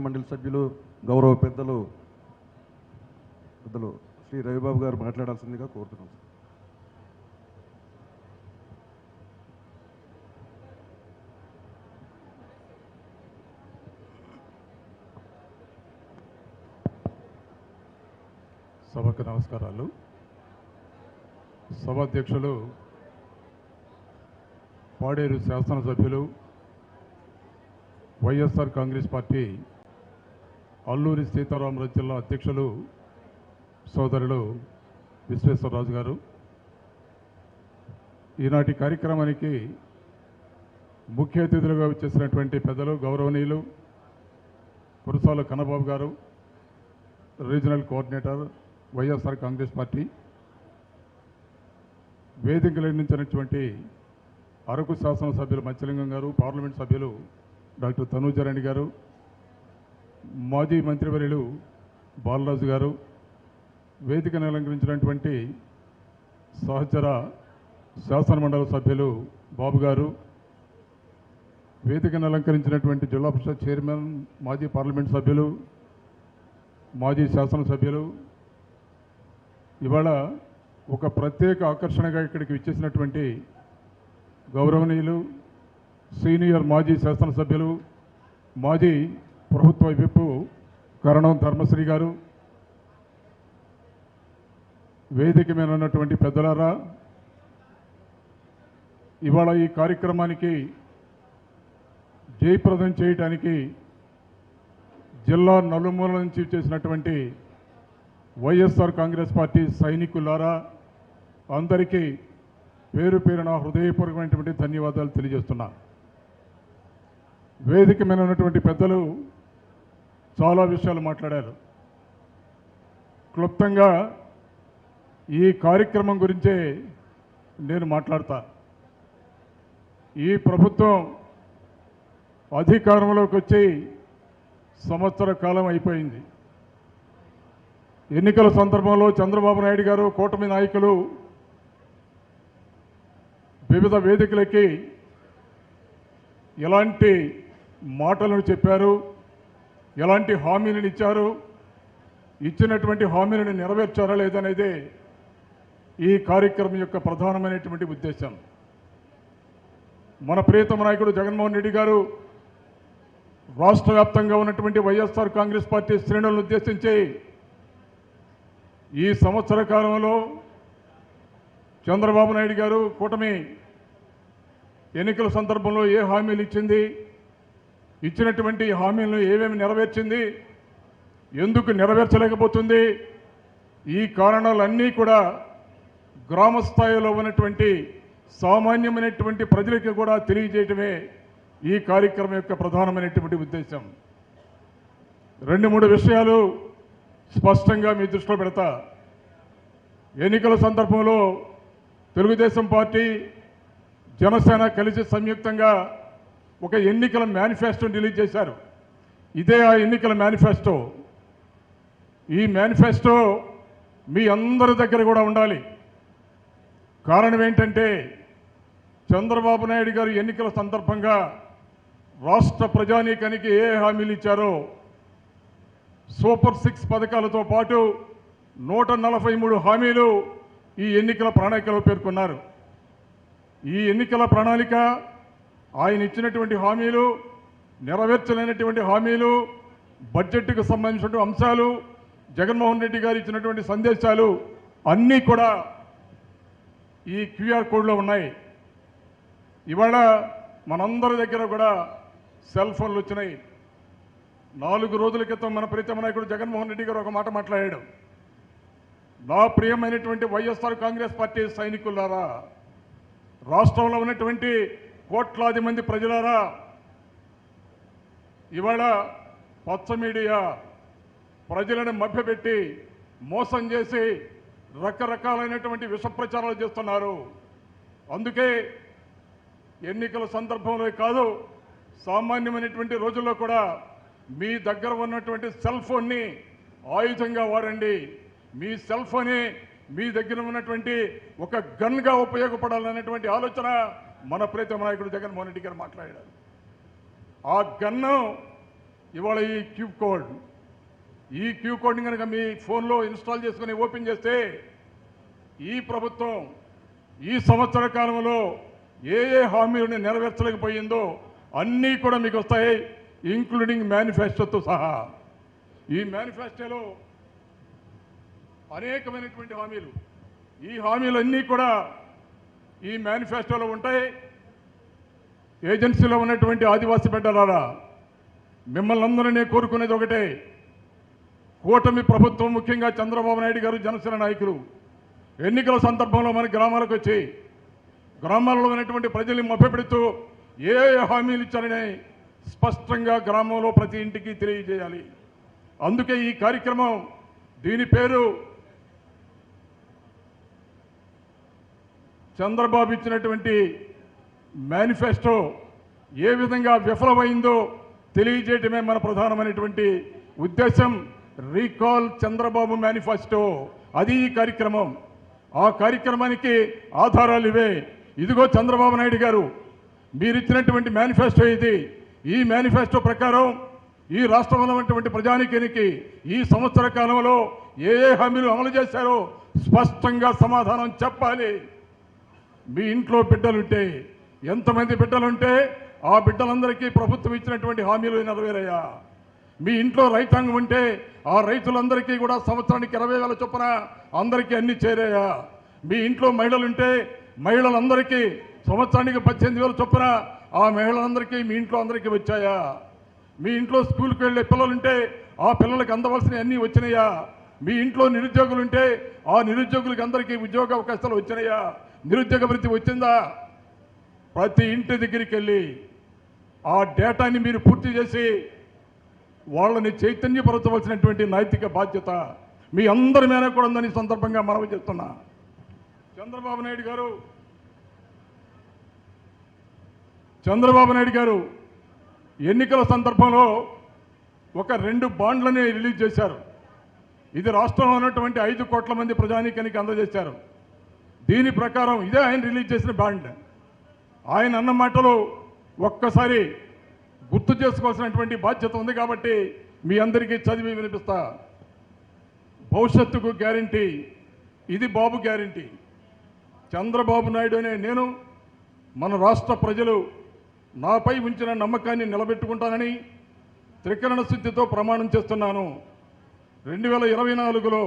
మండలి సభ్యులు గౌరవ పెద్దలు పెద్దలు శ్రీ రవిబాబు గారు మాట్లాడాల్సిందిగా కోరుతున్నాం సభకు నమస్కారాలు. సభాధ్యక్షులు పాడేరు శాసనసభ్యులు YSR Congress party Alluri Sitarama జిల్లా అధ్యక్షులు సోదరులు విశ్వేశ్వరరాజు గారు. ఈనాటి కార్యక్రమానికి ముఖ్య అతిథులుగా వచ్చేసినటువంటి పెద్దలు గౌరవనీయులు Kurasala Kannababu garu regional coordinator YSR Congress party వేదికలు నిర్మించినటువంటి అరకు శాసనసభ్యులు మత్స్యలింగం గారు పార్లమెంట్ సభ్యులు డాక్టర్ తనూజారెడ్డి గారు మాజీ మంత్రివర్యులు బాలరాజు గారు వేదికను అలంకరించినటువంటి సహచర శాసనమండలి సభ్యులు బాబు గారు వేదికను అలంకరించినటువంటి జిల్లా పరిషత్ చైర్మన్ మాజీ పార్లమెంట్ సభ్యులు మాజీ శాసనసభ్యులు. ఇవాళ ఒక ప్రత్యేక ఆకర్షణగా ఇక్కడికి విచ్చేసినటువంటి గౌరవనీయులు సీనియర్ మాజీ శాసనసభ్యులు మాజీ ప్రభుత్వ విప్పు కరణం ధర్మశ్రీ గారు వేదిక మీద ఉన్నటువంటి పెద్దలారా ఇవాళ ఈ కార్యక్రమానికి జయప్రదం చేయటానికి జిల్లా నలుమూల నుంచి చేసినటువంటి వైఎస్ఆర్ కాంగ్రెస్ పార్టీ సైనికులారా అందరికీ పేరు పేరున హృదయపూర్వకమైనటువంటి ధన్యవాదాలు తెలియజేస్తున్నా. వేదిక మీద ఉన్నటువంటి పెద్దలు చాలా విషయాలు మాట్లాడారు. క్లుప్తంగా ఈ కార్యక్రమం గురించే నేను మాట్లాడతా. ఈ ప్రభుత్వం అధికారంలోకి వచ్చి సంవత్సర కాలం అయిపోయింది. ఎన్నికల సందర్భంలో చంద్రబాబు నాయుడు గారు కూటమి నాయకులు వివిధ వేదికలకి ఎలాంటి మాటలను చెప్పారు. ఎలాంటి హామీలను ఇచ్చారు? ఇచ్చినటువంటి హామీలను నెరవేర్చారా లేదనేది ఈ కార్యక్రమం యొక్క ప్రధానమైనటువంటి ఉద్దేశం. మన ప్రియతమ నాయకుడు జగన్మోహన్ రెడ్డి గారు రాష్ట్ర వ్యాప్తంగా ఉన్నటువంటి వైఎస్ఆర్ కాంగ్రెస్ పార్టీ శ్రేణులను ఉద్దేశించి ఈ సంవత్సర కాలంలో చంద్రబాబు నాయుడు గారు కూటమి ఎన్నికల సందర్భంలో ఏ హామీలు ఇచ్చింది? ఇచ్చినటువంటి హామీలను ఏమేమి నెరవేర్చింది? ఎందుకు నెరవేర్చలేకపోతుంది? ఈ కారణాలన్నీ కూడా గ్రామ స్థాయిలో ఉన్నటువంటి సామాన్యమైనటువంటి ప్రజలకి కూడా తెలియజేయటమే ఈ కార్యక్రమం యొక్క ప్రధానమైనటువంటి ఉద్దేశం. రెండు మూడు విషయాలు స్పష్టంగా మీ దృష్టిలో పెడతా. ఎన్నికల సందర్భంలో తెలుగుదేశం పార్టీ జనసేన కలిసి సంయుక్తంగా ఒక ఎన్నికల మేనిఫెస్టో రిలీజ్ చేశారు. ఇదే ఆ ఎన్నికల మేనిఫెస్టో. ఈ మేనిఫెస్టో మీ అందరి దగ్గర కూడా ఉండాలి. కారణం ఏంటంటే చంద్రబాబు నాయుడు గారు ఎన్నికల సందర్భంగా రాష్ట్ర ప్రజానీకానికి ఏ హామీలు ఇచ్చారో సూపర్ సిక్స్ పథకాలతో పాటు నూట నలభై మూడు హామీలు ఈ ఎన్నికల ప్రణాళికలో పేర్కొన్నారు. ఈ ఎన్నికల ప్రణాళిక ఆయన ఇచ్చినటువంటి హామీలు నెరవేర్చలేనటువంటి హామీలు బడ్జెట్కు సంబంధించినటువంటి అంశాలు జగన్మోహన్ రెడ్డి గారు ఇచ్చినటువంటి సందేశాలు అన్నీ కూడా ఈ క్యూఆర్ కోడ్లో ఉన్నాయి. ఇవాళ మనందరి దగ్గర కూడా సెల్ ఫోన్లు వచ్చినాయి. నాలుగు రోజుల క్రితం మన ప్రీతమ నాయకుడు జగన్మోహన్ రెడ్డి గారు ఒక మాట మాట్లాడాడు. నా ప్రియమైనటువంటి వైఎస్ఆర్ కాంగ్రెస్ పార్టీ సైనికులారా రాష్ట్రంలో ఉన్నటువంటి కోట్లాది మంది ప్రజలారా ఇవాళ పచ్చ మీడియా ప్రజలను మభ్యపెట్టి మోసం చేసి రకరకాలైనటువంటి విషప్రచారాలు చేస్తున్నారు. అందుకే ఎన్నికల సందర్భంలో కాదు సామాన్యమైనటువంటి రోజుల్లో కూడా మీ దగ్గర ఉన్నటువంటి సెల్ ఫోన్ని ఆయుధంగా వాడండి. మీ సెల్ ఫోనే మీ దగ్గర ఉన్నటువంటి ఒక గన్గా ఉపయోగపడాలనేటువంటి ఆలోచన మన ప్రీతమ నాయకుడు జగన్మోహన్ రెడ్డి గారు మాట్లాడారు. ఆ గన్ను ఇవాళ ఈ క్యూ కోడ్ ఈ క్యూ కోడ్ని కనుక మీ ఫోన్లో ఇన్స్టాల్ చేసుకుని ఓపెన్ చేస్తే ఈ ప్రభుత్వం ఈ సంవత్సర కాలంలో ఏ ఏ హామీలను నెరవేర్చలేకపోయిందో అన్నీ కూడా మీకు వస్తాయి ఇంక్లూడింగ్ మేనిఫెస్టోతో సహా. ఈ మేనిఫెస్టోలో అనేకమైనటువంటి హామీలు ఈ హామీలన్నీ కూడా ఈ మేనిఫెస్టోలో ఉంటాయి. ఏజెన్సీలో ఉన్నటువంటి ఆదివాసీ బిడ్డలారా మిమ్మల్ని అందరినీ కోరుకునేది ఒకటే. కూటమి ప్రభుత్వం ముఖ్యంగా చంద్రబాబు నాయుడు గారు జనసేన నాయకులు. ఎన్నికల సందర్భంలో మన గ్రామాలకు వచ్చి గ్రామాల్లో ఉన్నటువంటి ప్రజల్ని మభ్యపెడుతూ ఏ హామీలు ఇచ్చారని స్పష్టంగా గ్రామంలో ప్రతి ఇంటికి తెలియజేయాలి. అందుకే ఈ కార్యక్రమం దీని పేరు చంద్రబాబు ఇచ్చినటువంటి మేనిఫెస్టో ఏ విధంగా విఫలమైందో తెలియజేయటమే మన ప్రధానమైనటువంటి ఉద్దేశం. Recall Chandrababu manifesto. అది ఈ కార్యక్రమం. ఆ కార్యక్రమానికి ఆధారాలు ఇవే. ఇదిగో చంద్రబాబు నాయుడు గారు మీరు ఇచ్చినటువంటి మేనిఫెస్టో ఇది. ఈ మేనిఫెస్టో ప్రకారం ఈ రాష్ట్రంలో ఉన్నటువంటి ప్రజానికానికి ఈ సంవత్సర కాలంలో ఏ ఏ హామీలు అమలు చేశారో స్పష్టంగా సమాధానం చెప్పాలి. మీ ఇంట్లో బిడ్డలుంటే ఎంతమంది బిడ్డలుంటే ఆ బిడ్డలందరికీ ప్రభుత్వం ఇచ్చినటువంటి హామీలు నెరవేరయ్యా మీ ఇంట్లో రైతాంగం ఉంటే ఆ రైతులందరికీ కూడా సంవత్సరానికి ఇరవై వేల చొప్పున అందరికీ అన్ని చేరాయా మీ ఇంట్లో మహిళలుంటే మహిళలందరికీ సంవత్సరానికి పద్దెనిమిది వేల చొప్పున ఆ మహిళలందరికీ మీ ఇంట్లో అందరికీ వచ్చాయా మీ ఇంట్లో స్కూల్కి వెళ్ళే పిల్లలుంటే ఆ పిల్లలకి అందవలసినవి అన్నీ వచ్చినాయా మీ ఇంట్లో నిరుద్యోగులుంటే ఆ నిరుద్యోగులకి అందరికీ ఉద్యోగ అవకాశాలు వచ్చినాయా నిరుద్యోగ వృత్తి వచ్చిందా? ప్రతి ఇంటి దగ్గరికి వెళ్ళి ఆ డేటాని మీరు పూర్తి చేసి వాళ్ళని చైతన్యపరచవలసినటువంటి నైతిక బాధ్యత మీ అందరి మీద కూడా ఉందని సందర్భంగా మనవి చేస్తున్నా. చంద్రబాబు నాయుడు గారు చంద్రబాబు నాయుడు గారు ఎన్నికల సందర్భంలో ఒక రెండు బాండ్లని రిలీజ్ చేశారు. ఇది రాష్ట్రంలో ఉన్నటువంటి ఐదు కోట్ల మంది ప్రజానీకానికి అందజేశారు. దీని ప్రకారం ఇదే ఆయన రిలీజ్ చేసిన బాండ్ ఆయన అన్న మాటలు ఒక్కసారి గుర్తు చేసుకోవాల్సినటువంటి బాధ్యత ఉంది కాబట్టి మీ అందరికీ చదివి వినిపిస్తా. భవిష్యత్తుకు గ్యారంటీ ఇది బాబు గ్యారంటీ. చంద్రబాబు నాయుడు అనే నేను మన రాష్ట్ర ప్రజలు నాపై ఉంచిన నమ్మకాన్ని నిలబెట్టుకుంటానని త్రికరణ శుద్ధితో ప్రమాణం చేస్తున్నాను. రెండు వేల ఇరవై నాలుగులో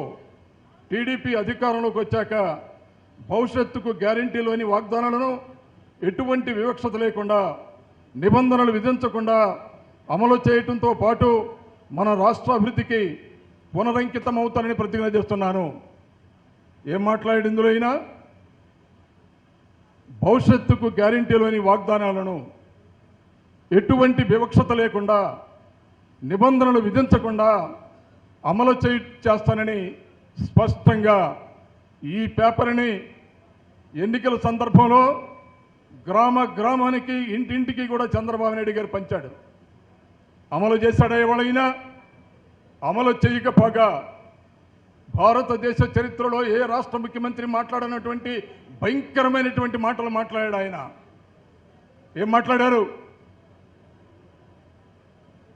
టీడీపీ అధికారంలోకి వచ్చాక భవిష్యత్తుకు గ్యారంటీలోని వాగ్దానాలను ఎటువంటి వివక్షత లేకుండా నిబంధనలు విధించకుండా అమలు చేయటంతో పాటు మన రాష్ట్ర అభివృద్ధికి పునరంకితం అవుతానని ప్రతిజ్ఞ చేస్తున్నాను. ఏం మాట్లాడి ఇందులో అయినా భవిష్యత్తుకు గ్యారంటీలోని వాగ్దానాలను ఎటువంటి వివక్షత లేకుండా నిబంధనలు విధించకుండా అమలు చేయ చేస్తానని స్పష్టంగా ఈ పేపర్ని ఎన్నికల సందర్భంలో గ్రామ గ్రామానికి ఇంటింటికి కూడా చంద్రబాబు నాయుడు గారు పంచాడు. అమలు చేశాడా ఎవడైనా అమలు చేయకపోగా భారతదేశ చరిత్రలో ఏ రాష్ట్ర ముఖ్యమంత్రి మాట్లాడినటువంటి భయంకరమైనటువంటి మాటలు మాట్లాడాడు ఆయన. ఏం మాట్లాడారు?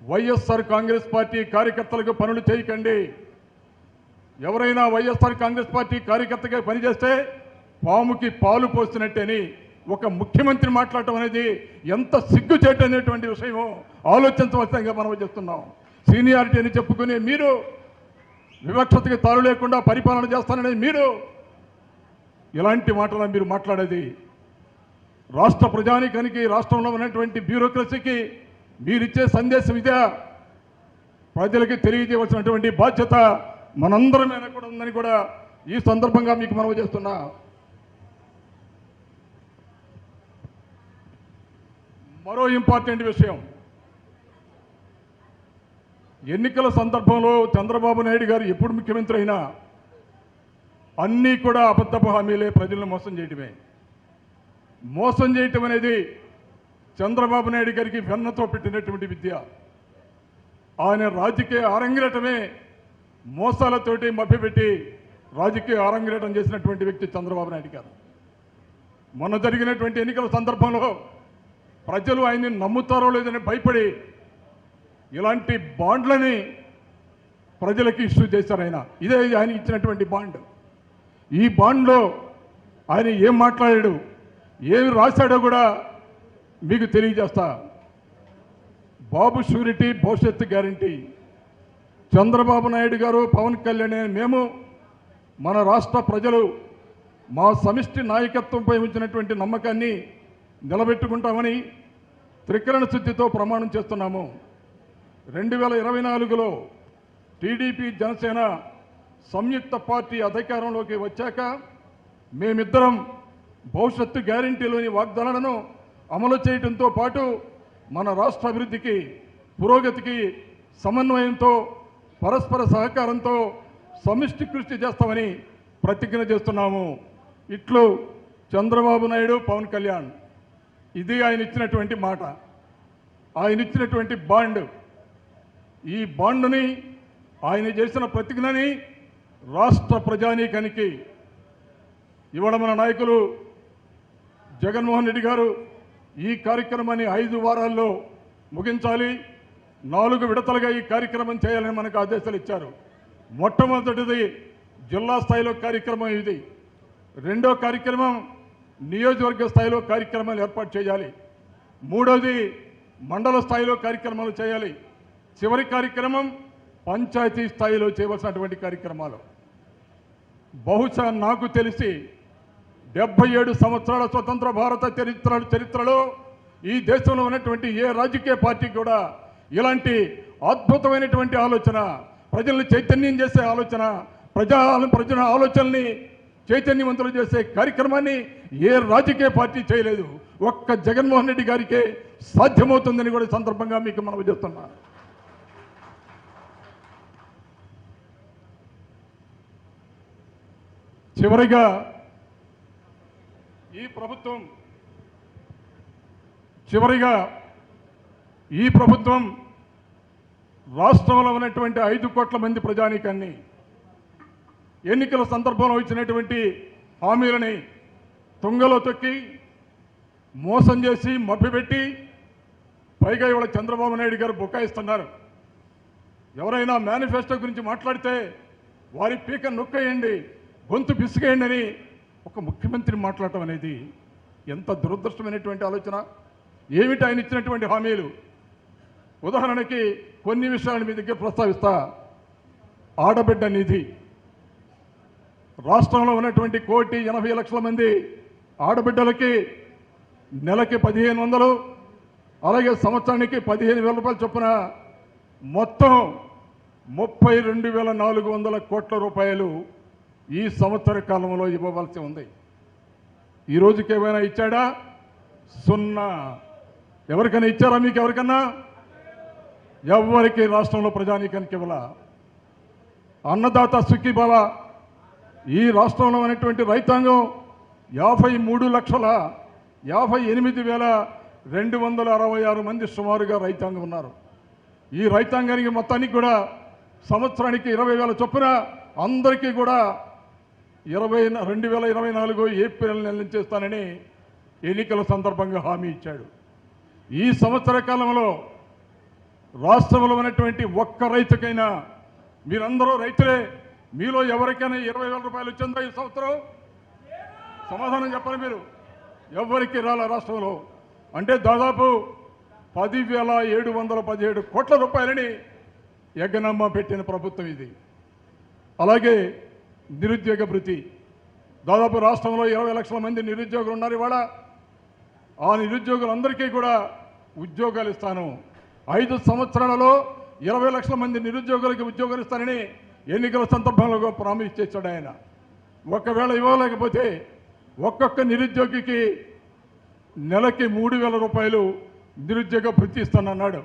వైఎస్ఆర్ కాంగ్రెస్ పార్టీ కార్యకర్తలకు పనులు చేయకండి. ఎవరైనా వైఎస్ఆర్ కాంగ్రెస్ పార్టీ కార్యకర్తగా పనిచేస్తే పాముకి పాలు పోస్తున్నట్టని ఒక ముఖ్యమంత్రి మాట్లాడటం అనేది ఎంత సిగ్గుచేటు అనేటువంటి విషయమో ఆలోచించవలసిందిగా మనం చేస్తున్నాం. సీనియారిటీ అని చెప్పుకునే మీరు వివక్షతకి తారు లేకుండా పరిపాలన చేస్తాననేది మీరు ఇలాంటి మాటలు మీరు మాట్లాడేది. రాష్ట్ర ప్రజానికానికి రాష్ట్రంలో ఉన్నటువంటి బ్యూరోక్రసీకి మీరిచ్చే సందేశం ఇదే. ప్రజలకి తెలియజేయవలసినటువంటి బాధ్యత మనందరి మీద కూడా ఉందని కూడా ఈ సందర్భంగా మీకు మనవి చేస్తున్నా. మరో ఇంపార్టెంట్ విషయం. ఎన్నికల సందర్భంలో చంద్రబాబు నాయుడు గారు ఎప్పుడు ముఖ్యమంత్రి అయినా అన్నీ కూడా అబద్ధపు హామీలే ప్రజలను మోసం చేయటమే. మోసం చేయటం అనేది చంద్రబాబు నాయుడు గారికి వెన్నతో పెట్టినటువంటి విద్య. ఆయన రాజకీయ ఆరంగేటమే మోసాలతోటి మభ్యపెట్టి రాజకీయ ఆరంగేటం చేసినటువంటి వ్యక్తి చంద్రబాబు నాయుడు గారు. మొన్న జరిగినటువంటి ఎన్నికల సందర్భంలో ప్రజలు ఆయన్ని నమ్ముతారో లేదని భయపడి ఇలాంటి బాండ్లని ప్రజలకు ఇష్యూ చేశారు ఆయన. ఇదే ఆయన ఇచ్చినటువంటి బాండ్. ఈ బాండ్లో ఆయన ఏం మాట్లాడాడు ఏమి రాశాడో కూడా మీకు తెలియజేస్తా. బాబు షూరిటీ భవిష్యత్తు గ్యారంటీ. చంద్రబాబు నాయుడు గారు పవన్ కళ్యాణ్ అనే మేము మన రాష్ట్ర ప్రజలు మా సమిష్టి నాయకత్వంపై ఉంచినటువంటి నమ్మకాన్ని నిలబెట్టుకుంటామని త్రికరణ శుద్ధితో ప్రమాణం చేస్తున్నాము. రెండు వేల ఇరవై నాలుగులో టీడీపీ జనసేన సంయుక్త పార్టీ అధికారంలోకి వచ్చాక మేమిద్దరం భవిష్యత్తు గ్యారంటీలోని వాగ్దానాలను అమలు చేయడంతో పాటు మన రాష్ట్ర అభివృద్ధికి పురోగతికి సమన్వయంతో పరస్పర సహకారంతో సమిష్టి కృషి చేస్తామని ప్రతిజ్ఞ చేస్తున్నాము. ఇట్లు చంద్రబాబు నాయుడు పవన్ కళ్యాణ్. ఇది ఆయన ఇచ్చినటువంటి మాట. ఆయన ఇచ్చినటువంటి బాండ్. ఈ బాండ్ని ఆయన చేసిన ప్రతిజ్ఞని రాష్ట్ర ప్రజానీకానికి ఇవాళ మన నాయకులు జగన్మోహన్ రెడ్డి గారు ఈ కార్యక్రమాన్ని ఐదు వారాల్లో ముగించాలి. నాలుగు విడతలుగా ఈ కార్యక్రమం చేయాలని మనకు ఆదేశాలు ఇచ్చారు. మొట్టమొదటిది జిల్లా స్థాయిలో కార్యక్రమం ఇది. రెండో కార్యక్రమం నియోజకవర్గ స్థాయిలో కార్యక్రమాలు ఏర్పాటు చేయాలి. మూడోది మండల స్థాయిలో కార్యక్రమాలు చేయాలి. చివరి కార్యక్రమం పంచాయతీ స్థాయిలో చేయవలసినటువంటి కార్యక్రమాలు. బహుశా నాకు తెలిసి డెబ్బై ఏడు సంవత్సరాల స్వతంత్ర భారత చరిత్ర చరిత్రలో ఈ దేశంలో ఉన్నటువంటి ఏ రాజకీయ పార్టీ కూడా ఇలాంటి అద్భుతమైనటువంటి ఆలోచన ప్రజల్ని చైతన్యం చేసే ఆలోచన ప్రజా ప్రజల ఆలోచనల్ని చైతన్యవంతులు చేసే కార్యక్రమాన్ని ఏ రాజకీయ పార్టీ చేయలేదు. ఒక్క జగన్మోహన్ రెడ్డి గారికే సాధ్యమవుతుందని కూడా సందర్భంగా మీకు మనం చేస్తున్నా. చివరిగా ఈ ప్రభుత్వం చివరిగా ఈ ప్రభుత్వం రాష్ట్రంలో ఉన్నటువంటి ఐదు కోట్ల మంది ప్రజానీకాన్ని ఎన్నికల సందర్భంలో ఇచ్చినటువంటి హామీలని తుంగలో తొక్కి మోసం చేసి మభ్యపెట్టి పైగా ఇవాళ చంద్రబాబు నాయుడు గారు బుకాయిస్తున్నారు. ఎవరైనా మేనిఫెస్టో గురించి మాట్లాడితే వారి పీక నొక్కేయండి గొంతు పిసికేయండి అని ఒక ముఖ్యమంత్రి మాట్లాడటం అనేది ఎంత దురదృష్టమైనటువంటి ఆలోచన. ఏమిటి ఆయన ఇచ్చినటువంటి హామీలు? ఉదాహరణకి కొన్ని విషయాలు మీ దగ్గర ప్రస్తావిస్తా. ఆడబిడ్డ నిధి. రాష్ట్రంలో ఉన్నటువంటి కోటి ఎనభై లక్షల మంది ఆడబిడ్డలకి నెలకి పదిహేను వందలు అలాగే సంవత్సరానికి పదిహేను వేల రూపాయలు చొప్పున మొత్తం ముప్పై రెండు వేల నాలుగు వందల కోట్ల రూపాయలు ఈ సంవత్సర కాలంలో ఇవ్వవలసి ఉంది. ఈ రోజుకి ఏమైనా ఇచ్చాడా? సున్నా. ఎవరికైనా ఇచ్చారా మీకు ఎవరికన్నా? ఎవరికి రాష్ట్రంలో ప్రజానీకానికి ఇవ్వాల. అన్నదాత సుఖీభవ ఈ రాష్ట్రంలో ఉన్నటువంటి రైతాంగం యాభై మూడు లక్షల యాభై ఎనిమిది వేల రెండు వందల అరవై ఆరు మంది సుమారుగా రైతాంగం ఉన్నారు. ఈ రైతాంగానికి మొత్తానికి కూడా సంవత్సరానికి ఇరవై వేల చొప్పున అందరికీ కూడా ఇరవై రెండు వేల ఇరవై నాలుగు ఏప్రిల్ నెల నుంచి ఇస్తానని ఎన్నికల సందర్భంగా హామీ ఇచ్చాడు. ఈ సంవత్సర కాలంలో రాష్ట్రంలో ఉన్నటువంటి ఒక్క రైతుకైనా మీరందరూ రైతులే మీలో ఎవరికైనా ఇరవై వేల రూపాయలు వచ్చిందా ఈ సంవత్సరం? సమాధానం చెప్పాలి మీరు. ఎవరికి రాల రాష్ట్రంలో? అంటే దాదాపు పదివేల ఏడు వందల పదిహేడు కోట్ల రూపాయలని యజ్ఞనమ్మ పెట్టిన ప్రభుత్వం ఇది. అలాగే నిరుద్యోగ భృతి. దాదాపు రాష్ట్రంలో ఇరవై లక్షల మంది నిరుద్యోగులు ఉన్నారు ఇవాళ. ఆ నిరుద్యోగులందరికీ కూడా ఉద్యోగాలు ఇస్తాను ఐదు సంవత్సరాలలో ఇరవై లక్షల మంది నిరుద్యోగులకి ఉద్యోగాలు ఇస్తానని ఎన్నికల సందర్భంలో ప్రామిస్ చేశాడు ఆయన. ఒకవేళ ఇవ్వలేకపోతే ఒక్కొక్క నిరుద్యోగికి నెలకి మూడు వేల రూపాయలు నిరుద్యోగ భృతి ఇస్తానన్నాడు.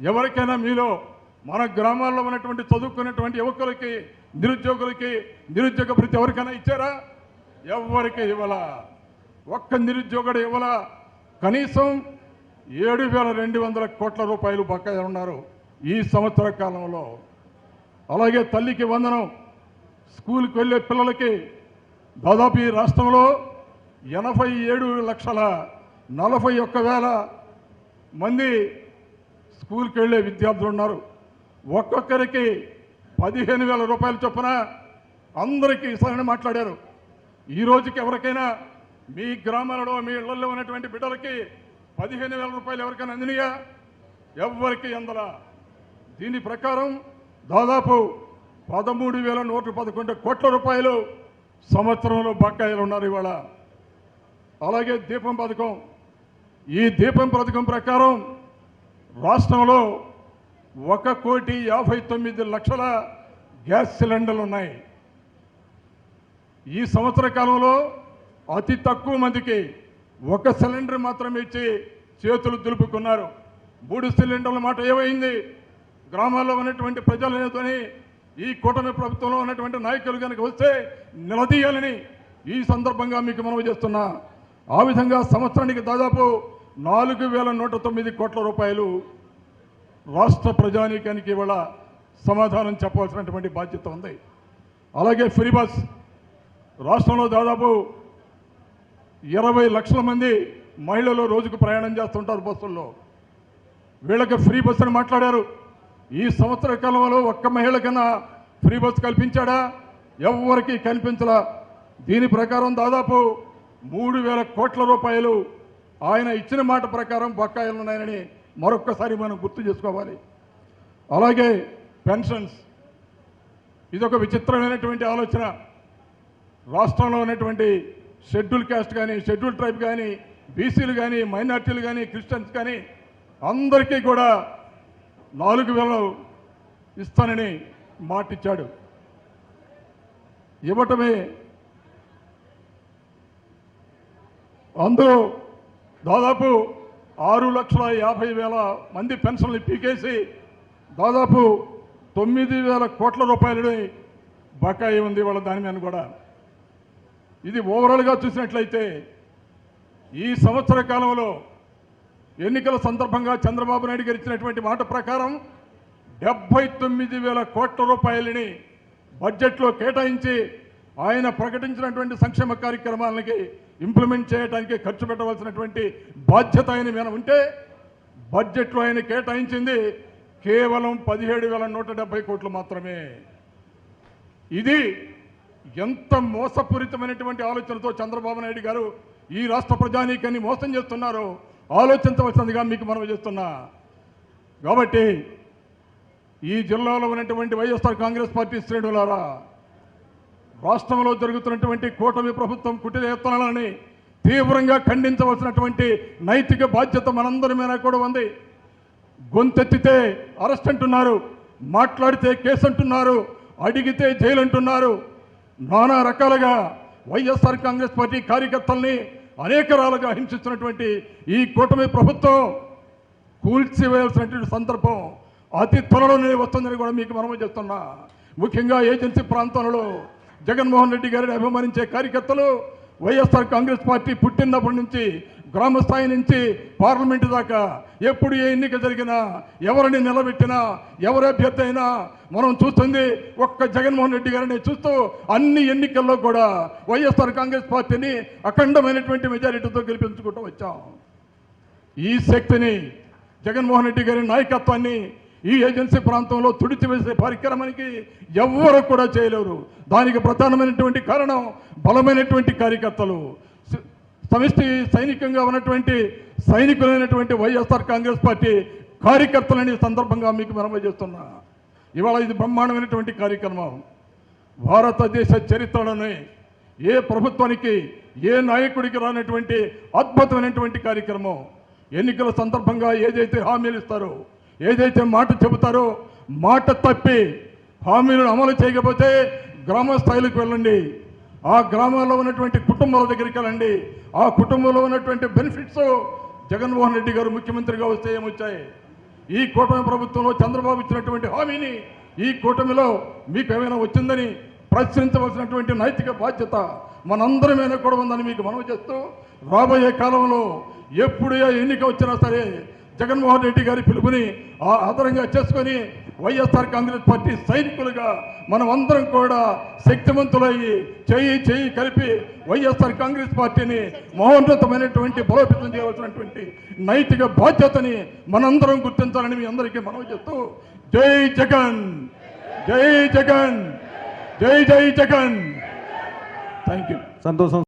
ఎవరికైనా మీలో మన గ్రామాల్లో ఉన్నటువంటి చదువుకున్నటువంటి యువకులకి నిరుద్యోగులకి నిరుద్యోగ భృతి ఎవరికైనా ఇచ్చారా? ఎవరికి ఇవ్వాల? ఒక్క నిరుద్యోగుడు ఇవ్వాల? కనీసం ఏడు వేల రెండు వందల కోట్ల రూపాయలు బకాయి ఉన్నారు ఈ సంవత్సర కాలంలో. అలాగే తల్లికి వందనం స్కూల్కి వెళ్ళే పిల్లలకి దాదాపు ఈ రాష్ట్రంలో ఎనభై ఏడు లక్షల నలభై ఒక్క వేల మంది స్కూల్కి వెళ్ళే విద్యార్థులు ఉన్నారు. ఒక్కొక్కరికి పదిహేను వేల రూపాయలు చొప్పున అందరికీ ఇస్తారని మాట్లాడారు. ఈ రోజుకి ఎవరికైనా మీ గ్రామాలలో మీ ఇళ్ళలో ఉన్నటువంటి బిడ్డలకి పదిహేను వేల రూపాయలు ఎవరికైనా అందినయా? ఎవ్వరికి అందలా? దీని ప్రకారం దాదాపు పదమూడు వేల నూట పదకొండు కోట్ల రూపాయలు సంవత్సరంలో బకాయిలు ఉన్నారు ఇవాళ. అలాగే దీపం పథకం. ఈ దీపం పథకం ప్రకారం రాష్ట్రంలో ఒక కోటి యాభై తొమ్మిది లక్షల గ్యాస్ సిలిండర్లు ఉన్నాయి. ఈ సంవత్సర కాలంలో అతి తక్కువ మందికి ఒక సిలిండర్ మాత్రమే ఇచ్చి చేతులు దులుపుకున్నారు. మూడు సిలిండర్ల మాట ఏమైంది? గ్రామాల్లో ఉన్నటువంటి ప్రజలతోని ఈ కూటమి ప్రభుత్వంలో ఉన్నటువంటి నాయకులు కనుక వస్తే నిలదీయాలని ఈ సందర్భంగా మీకు మనవి చేస్తున్నా. ఆ విధంగా సంవత్సరానికి దాదాపు నాలుగు వేల నూట తొమ్మిది కోట్ల రూపాయలు రాష్ట్ర ప్రజానీకానికి ఇవాళ సమాధానం చెప్పవలసినటువంటి బాధ్యత ఉంది. అలాగే ఫ్రీ బస్ రాష్ట్రంలో దాదాపు ఇరవై లక్షల మంది మహిళలు రోజుకు ప్రయాణం చేస్తుంటారు బస్సుల్లో. వీళ్ళకి ఫ్రీ బస్సు అని మాట్లాడారు. ఈ సంవత్సర కాలంలో ఒక్క మహిళ కన్నా ఫ్రీ బస్సు కల్పించాడా? ఎవరికి కల్పించలా. దీని ప్రకారం దాదాపు మూడు వేల కోట్ల రూపాయలు ఆయన ఇచ్చిన మాట ప్రకారం బకాయిలు ఉన్నాయని మరొక్కసారి మనం గుర్తు చేసుకోవాలి. అలాగే పెన్షన్స్. ఇదొక విచిత్రమైనటువంటి ఆలోచన. రాష్ట్రంలో ఉన్నటువంటి షెడ్యూల్ క్యాస్ట్ కానీ షెడ్యూల్ ట్రైబ్ కానీ బీసీలు కానీ మైనార్టీలు కానీ క్రిస్టియన్స్ కానీ అందరికీ కూడా నాలుగు వేలు ఇస్తానని మాటిచ్చాడు. ఇవ్వటమే అందరూ దాదాపు ఆరు లక్షల యాభై వేల మంది పెన్షన్లు పీకేసి దాదాపు తొమ్మిది వేల కోట్ల రూపాయలని బకాయి ఉంది వాళ్ళ దాని మీద కూడా. ఇది ఓవరాల్గా చూసినట్లయితే ఈ సంవత్సర కాలంలో ఎన్నికల సందర్భంగా చంద్రబాబు నాయుడు గారు ఇచ్చినటువంటి మాట ప్రకారం డెబ్బై తొమ్మిది వేల కోట్ల రూపాయలని బడ్జెట్లో కేటాయించి ఆయన ప్రకటించినటువంటి సంక్షేమ కార్యక్రమాలకి ఇంప్లిమెంట్ చేయడానికి ఖర్చు పెట్టవలసినటువంటి బాధ్యత ఆయన మీద ఉంటే బడ్జెట్లో ఆయన కేటాయించింది కేవలం పదిహేడు వేల నూట డెబ్బై కోట్లు మాత్రమే. ఇది ఎంత మోసపూరితమైనటువంటి ఆలోచనతో చంద్రబాబు నాయుడు గారు ఈ రాష్ట్ర ప్రజానీకాన్ని మోసం చేస్తున్నారో ఆలోచించవలసిందిగా మీకు మనం చేస్తున్నా. కాబట్టి ఈ జిల్లాలో ఉన్నటువంటి వైఎస్ఆర్ కాంగ్రెస్ పార్టీ శ్రేణులారా రాష్ట్రంలో జరుగుతున్నటువంటి కూటమి ప్రభుత్వం కుటిల తీవ్రంగా ఖండించవలసినటువంటి నైతిక బాధ్యత మనందరి మీద కూడా ఉంది. గొంతెత్తితే అరెస్ట్ అంటున్నారు మాట్లాడితే కేసు అంటున్నారు అడిగితే జైలు అంటున్నారు నానా రకాలుగా వైఎస్ఆర్ కాంగ్రెస్ పార్టీ కార్యకర్తల్ని అనేక రాలుగా హింసిస్తున్నటువంటి ఈ కూటమి ప్రభుత్వం కూల్చివేయాల్సినటువంటి సందర్భం అతి త్వరలోనే వస్తుందని కూడా మీకు మనవి చేస్తున్నా. ముఖ్యంగా ఏజెన్సీ ప్రాంతంలో జగన్మోహన్ రెడ్డి గారిని అభిమానించే కార్యకర్తలు వైఎస్ఆర్ కాంగ్రెస్ పార్టీ పుట్టినప్పటి నుంచి గ్రామ స్థాయి నుంచి పార్లమెంటు దాకా ఎప్పుడు ఏ ఎన్నిక జరిగినా ఎవరిని నిలబెట్టినా ఎవరి అభ్యర్థి అయినా మనం చూస్తుంది ఒక్క జగన్మోహన్ రెడ్డి గారిని చూస్తూ అన్ని ఎన్నికల్లో కూడా వైఎస్ఆర్ కాంగ్రెస్ పార్టీని అఖండమైనటువంటి మెజారిటీతో గెలిపించుకుంటూ వచ్చాం. ఈ శక్తిని జగన్మోహన్ రెడ్డి గారి నాయకత్వాన్ని ఈ ఏజెన్సీ ప్రాంతంలో తుడిచివేసే పరిక్రమానికి ఎవ్వరు కూడా చేయలేరు. దానికి ప్రధానమైనటువంటి కారణం బలమైనటువంటి కార్యకర్తలు. సమిష్టి సైనికంగా ఉన్నటువంటి సైనికులైనటువంటి వైఎస్ఆర్ కాంగ్రెస్ పార్టీ కార్యకర్తలని సందర్భంగా మీకు మనవి చేస్తున్నా ఇవాళ ఇది బ్రహ్మాండమైనటువంటి కార్యక్రమం. భారతదేశ చరిత్రలోనే ఏ ప్రభుత్వానికి ఏ నాయకుడికి రానటువంటి అద్భుతమైనటువంటి కార్యక్రమం. ఎన్నికల సందర్భంగా ఏదైతే హామీలు ఇస్తారో ఏదైతే మాట చెబుతారో మాట తప్పి హామీలను అమలు చేయకపోతే గ్రామ స్థాయిలకు వెళ్ళండి. ఆ గ్రామాల్లో ఉన్నటువంటి కుటుంబాల దగ్గరికి వెళ్ళండి. ఆ కుటుంబంలో ఉన్నటువంటి బెనిఫిట్స్ జగన్మోహన్ రెడ్డి గారు ముఖ్యమంత్రిగా వస్తే ఏమొచ్చాయి? ఈ కూటమి ప్రభుత్వంలో చంద్రబాబు ఇచ్చినటువంటి హామీని ఈ కూటమిలో మీకు ఏమైనా వచ్చిందని ప్రశ్నించవలసినటువంటి నైతిక బాధ్యత మనందరి మీద కూడా ఉందని మీకు మనవి చేస్తూ రాబోయే కాలంలో ఎప్పుడు ఏ ఎన్నిక వచ్చినా సరే జగన్మోహన్ రెడ్డి గారి పిలుపుని ఆ ఆధారంగా చేసుకొని వైఎస్ఆర్ కాంగ్రెస్ పార్టీ సైనికులుగా మనం అందరం కూడా శక్తివంతులయ్యి చేయి చేయి కలిపి వైఎస్ఆర్ కాంగ్రెస్ పార్టీని మహోన్నతమైనటువంటి బలోపేతం చేయవలసినటువంటి నైతిక బాధ్యతని మనందరం గుర్తించాలని మీ అందరికీ మనవి చేస్తూ జై జగన్! జై జగన్! జై జై జగన్! థ్యాంక్ యూ సంతోషం.